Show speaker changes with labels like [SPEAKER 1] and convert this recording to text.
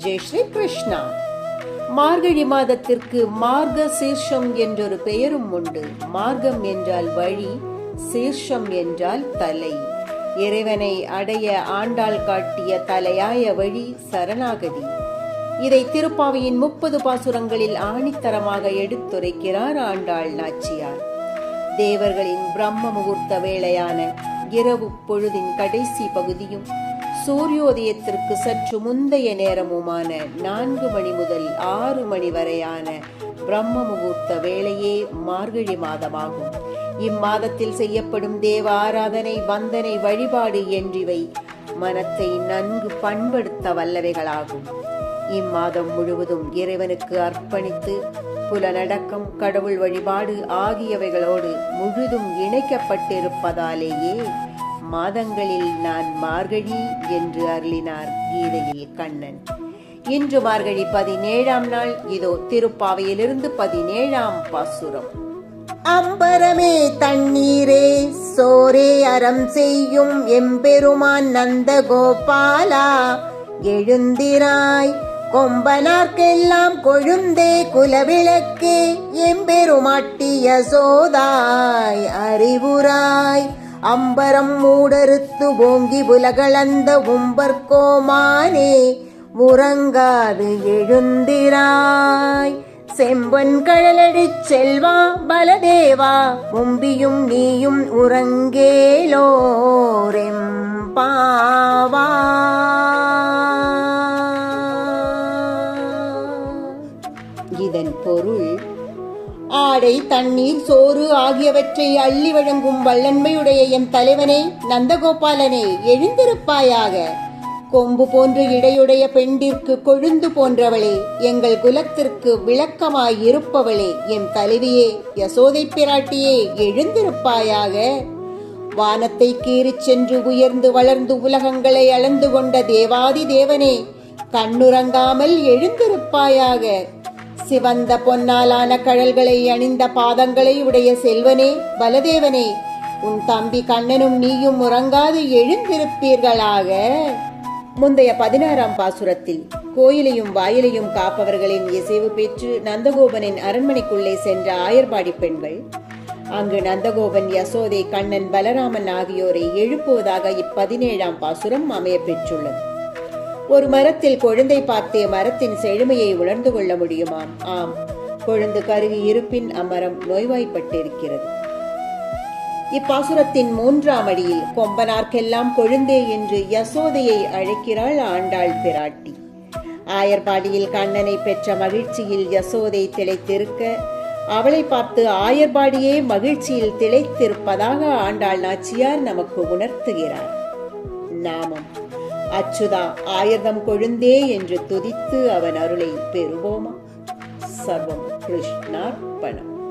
[SPEAKER 1] ஜெய் ஸ்ரீ கிருஷ்ணா மார்கழி மாதத்திற்கு மார்க சீர்ஷம் என்றொரு பெயரும் உண்டு. மார்க்கம் என்றால் வழி சீர்ஷம் என்றால் தலை. இறைவனை அடைய ஆண்டாள் காட்டிய தலையாய வழி சரணாகதி. இதை திருப்பாவையின் முப்பது பாசுரங்களில் ஆணித்தரமாக எடுத்துரைக்கிறார் ஆண்டாள் நாச்சியார். தேவர்களின் பிரம்ம முகூர்த்த வேளையான இரவு பொழுதின் கடைசி பகுதியும் சூரியோதயத்திற்கு சற்று முந்தைய நேரமுமான நான்கு மணி முதல் ஆறு மணி வரையான பிரம்ம முகூர்த்த வேளையே மார்கழி மாதமாகும். இம்மாதத்தில் செய்யப்படும் தேவ ஆராதனை வந்தனை வழிபாடு என்றிவை மனத்தை நன்கு பண்படுத்த வல்லவைகளாகும். இம்மாதம் முழுவதும் இறைவனுக்கு அர்ப்பணித்து புலனடக்கம் கடவுள் வழிபாடு ஆகியவைகளோடு முழுதும் இணைக்கப்பட்டிருப்பதாலேயே மாதங்களில் நான் மார்கழி என்று அருளினார் கீதையில் கண்ணன். இன்று மார்கழி பதினேழாம் நாள். இதோ திருப்பாவையிலிருந்து பதினேழாம் பாசுரம். அம்பரமே தண்ணீரே சோரே அறம் செய்யும் எம்பெருமான் நந்த கோபாலா எழுந்திராய் கொம்பனார்க்கெல்லாம் கொழுந்தே குலவிளக்கே எம்பெருமாட்டிய சோதாய் அறிவுராய். அம்பரம் மூடறுத்து ஓங்கி உலகளந்த உம்பர்கோமானே உறங்காது எழுந்திராய். செம்பன் கழலடி செல்வா பலதேவா மும்பியும் நீயும் உறங்கேலோரெம் பாவா இதன் பொருள் ஆடை தண்ணீர் சோறு ஆகியவற்றை அள்ளி வழங்கும் வல்லன்மையுடைய என் தலைவனே நந்தகோபாலனே எழுந்திருப்பாயாக. கொம்பு போன்ற இடையுடைய பெண்டிற்கு கொழுந்து போன்றவளே எங்கள் குலத்திற்கு விளக்கமாய் இருப்பவளே என் தலைவியே யசோதை பிராட்டியே எழுந்திருப்பாயாக. வானத்தை கீறிச் சென்று உயர்ந்து வளர்ந்து உலகங்களை அளந்து கொண்ட தேவாதி தேவனே கண்ணுறங்காமல் எழுந்திருப்பாயாக. சிவந்த பொன்னாலான கழல்களை அணிந்த பாதங்களை உடைய செல்வனே பலதேவனே உன் தம்பி கண்ணனும் நீயும் உறங்காது எழுந்திருப்பீர்களாக. முந்தைய பதினாறாம் பாசுரத்தில் கோயிலையும் வாயிலையும் காப்பவர்களின் இசைவு பெற்று நந்தகோபனின் அரண்மனைக்குள்ளே சென்ற ஆயர்பாடி பெண்கள் அங்கு நந்தகோபன் யசோதை கண்ணன் பலராமன் ஆகியோரை எழுப்புவதாக இப்பதினேழாம் பாசுரம் அமைய பெற்றுள்ளது ஒரு மரத்தில் கொழுந்தை பார்த்தே மரத்தின் செழுமையை உணர்ந்து கொள்ள முடியுமாம்? ஆம். கொழுந்து கருகி இருப்பின் அம்மரம் நோய்வாய்ப்பட்டிருக்கிறது. இப்பாசுரத்தின் மூன்றாம் அடியில் கொம்பனார்க்கெல்லாம் கொழுந்தே என்று யசோதையை அழைக்கிறாள் ஆண்டாள் பிராட்டி. ஆயர்பாடியில் கண்ணனை பெற்ற மகிழ்ச்சியில் யசோதை திளைத்திருக்க அவளை பார்த்து ஆயர்பாடியே மகிழ்ச்சியில் திளைத்திருப்பதாக ஆண்டாள் நாச்சியார் நமக்கு உணர்த்துகிறார். நாமம். அச்சுதா ஆயதம் கொழுந்தே என்று துதித்து அவன் அருளை பெறுவோமா? சர்வம் கிருஷ்ணார்ப்பணம்.